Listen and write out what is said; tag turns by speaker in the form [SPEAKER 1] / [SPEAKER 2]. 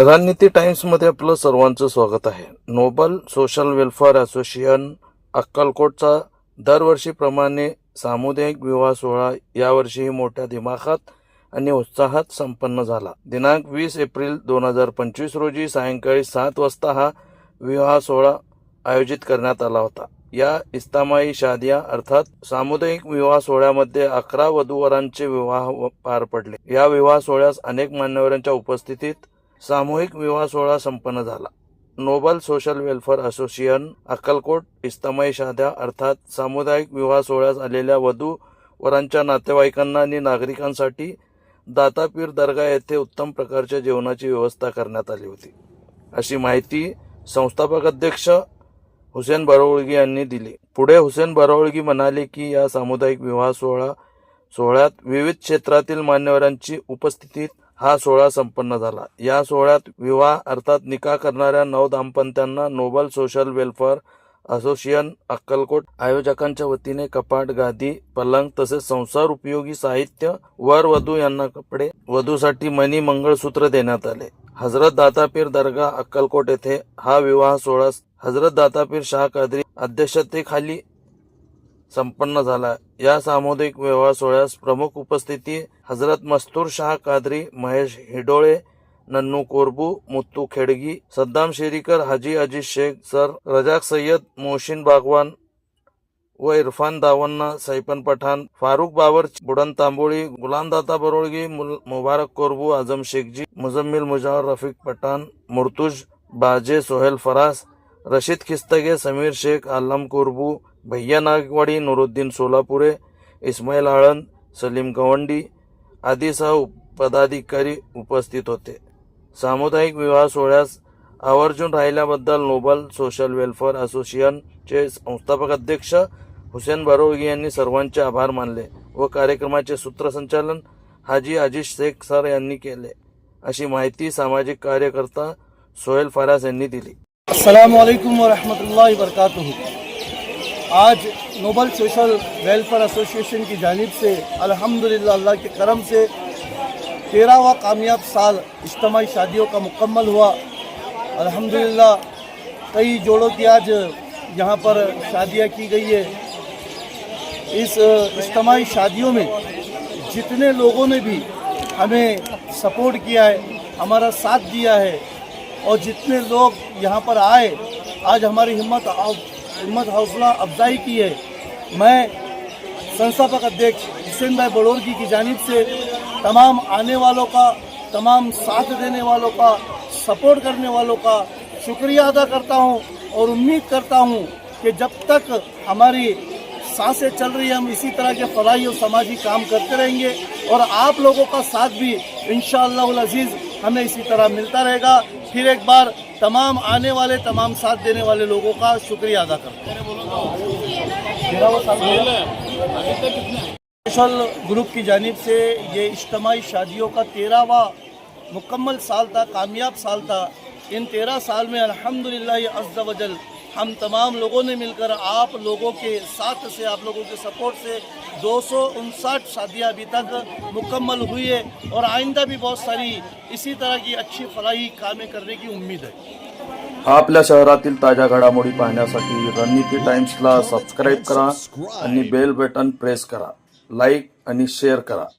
[SPEAKER 1] रणनीती टाइम्समध्ये आपलं सर्वांचं स्वागत आहे. नोबल सोशल वेलफेअर असोसिएशन अक्कलकोटचा दरवर्षीप्रमाणे सामुदायिक विवाह सोहळा यावर्षीही मोठ्या दिमाखात आणि उत्साहात संपन्न झाला. दिनांक वीस एप्रिल दोन हजार पंचवीस रोजी सायंकाळी सात वाजता हा विवाह सोहळा आयोजित करण्यात आला होता. या इस्तामाई शादिया अर्थात सामुदायिक विवाह सोहळ्यामध्ये अकरा वधूवरांचे विवाह पार पडले. या विवाह सोहळ्यास अनेक मान्यवरांच्या उपस्थितीत सामूहिक विवाह सोहळा संपन्न झाला. Noble social welfare association Akkalkot इस्तमय शाद्या अर्थात सामुदायिक विवाह सोहळ्यास आलेल्या वधू वरांच्या नातेवाईकांना आणि नागरिकांसाठी दातापीर दर्गा येथे उत्तम प्रकारच्या जेवणाची व्यवस्था करण्यात आली होती. अशी माहिती संस्थापक अध्यक्ष हुसेन बरोळगी यांनी दिली. पुढे हुसेन बरवळगी म्हणाले की या सामुदायिक विवाह सोहळा सोहळ्यात विविध क्षेत्रातील मान्यवरांची उपस्थितीत हा सोहळा संपन्न झाला. या सोहळ्यात विवाह अर्थात निकाह करणाऱ्या नऊ दाम्पत्यांना noble social welfare association Akkalkot आयोजकांच्या वतीने कपाट गादी पलंग तसेच संसार उपयोगी साहित्य वर वधू यांना कपडे वधूसाठी मणी मंगळसूत्र देण्यात आले. हजरत दातापीर दर्गा अक्कलकोट येथे हा विवाह सोहळा हजरत दातापीर शाह कादरी अध्यक्षतेखाली संपन्न झाला. या सामुदायिक विवाह सोहळ्यास प्रमुख उपस्थिती हजरत मस्तूर शाह कादरी महेश हिडोळे नन्नू कोरबू मुत्तू खेडगी सद्दाम शेरीकर हाजी अजिज शेख सर रजाक सय्यद मोहसिन बागवान व इरफान दावन्ना सैपन पठाण फारुख बाबर बुडन तांबोळी गुलामदाता बरोळगी मुल- मुबारक कोरबू आझम शेखजी मुजम्मिल मुजावर रफिक पठाण मुर्तुज बाजे सोहेल फरास रशीद खिस्तगे समीर शेख आलम कोरबू भैया नागवाडी नुरुद्दीन सोलापुरे इस्माईल आळंद सलीम गवंडी आदीसह पदाधिकारी उपस्थित होते. सामुदायिक विवाह सोहळ्यास आवर्जून राहिल्याबद्दल नोबल सोशल वेलफेअर असोसिएशनचे संस्थापक अध्यक्ष हुसेन बारोगी यांनी सर्वांचे आभार मानले व कार्यक्रमाचे सूत्रसंचालन हाजी अजिज शेख सर यांनी केले. अशी माहिती सामाजिक कार्यकर्ता सोहेल फरास यांनी दिली.
[SPEAKER 2] अस्सलाम वरहमतुल्ला वरहमतुल्लाहि आज नोबल सोशल वेलफेयर एसोसिएशन की जानिब से, अल्हम्दुलिल्लाह अल्लाह के करम से तेरहवा कामयाब साल इज्तमी शादियों का मुकम्मल हुआ। अल्हम्दुलिल्लाह कई जोड़ों की आज यहाँ पर शादियाँ की गई है। इस इज्तमाही शादियों में जितने लोगों ने भी हमें सपोर्ट किया है, हमारा साथ दिया है और जितने लोग यहाँ पर आए, आज हमारी हिम्मत हिम्मत हौसला अफजाई की है। मैं संस्थापक अध्यक्ष हुसैन भाई बड़ोरगी की जानब से तमाम आने वालों का, तमाम साथ देने वालों का, सपोर्ट करने वालों का शुक्रिया अदा करता हूँ और उम्मीद करता हूँ कि जब तक हमारी साँसें चल रही है, हम इसी तरह के फलाई और समाजी काम करते रहेंगे और आप लोगों का साथ भी इन अज़ीज़ हमें इसी तरह मिलता रहेगा। फिर एक बार तमाम आने वाले, तमाम साथ देने वाले लोगों का शुक्रिया अदा करता हूँ। सोशल ग्रुप की जानब से ये इज्तमी शादियों का तेरहवा मुकम्मल साल था, कामयाब साल था। इन तेरह साल में अल्हम्दुलिल्लाह अज़्ज़ा वजल हम तमाम लोगों ने मिलकर आप लोगों के साथ से, आप लोगों के सपोर्ट से दो शादियाँ अभी तक मुकम्मल हुई है और आइंदा भी बहुत सारी इसी तरह की अच्छी फलाही कामें करने की उम्मीद है।
[SPEAKER 1] आपल्या शहरातील ताज्या घडामोडी पाहण्यासाठी रणनीती टाइम्सला सबस्क्राईब करा बेल बटन प्रेस करा. लाईक आणि शेअर करा.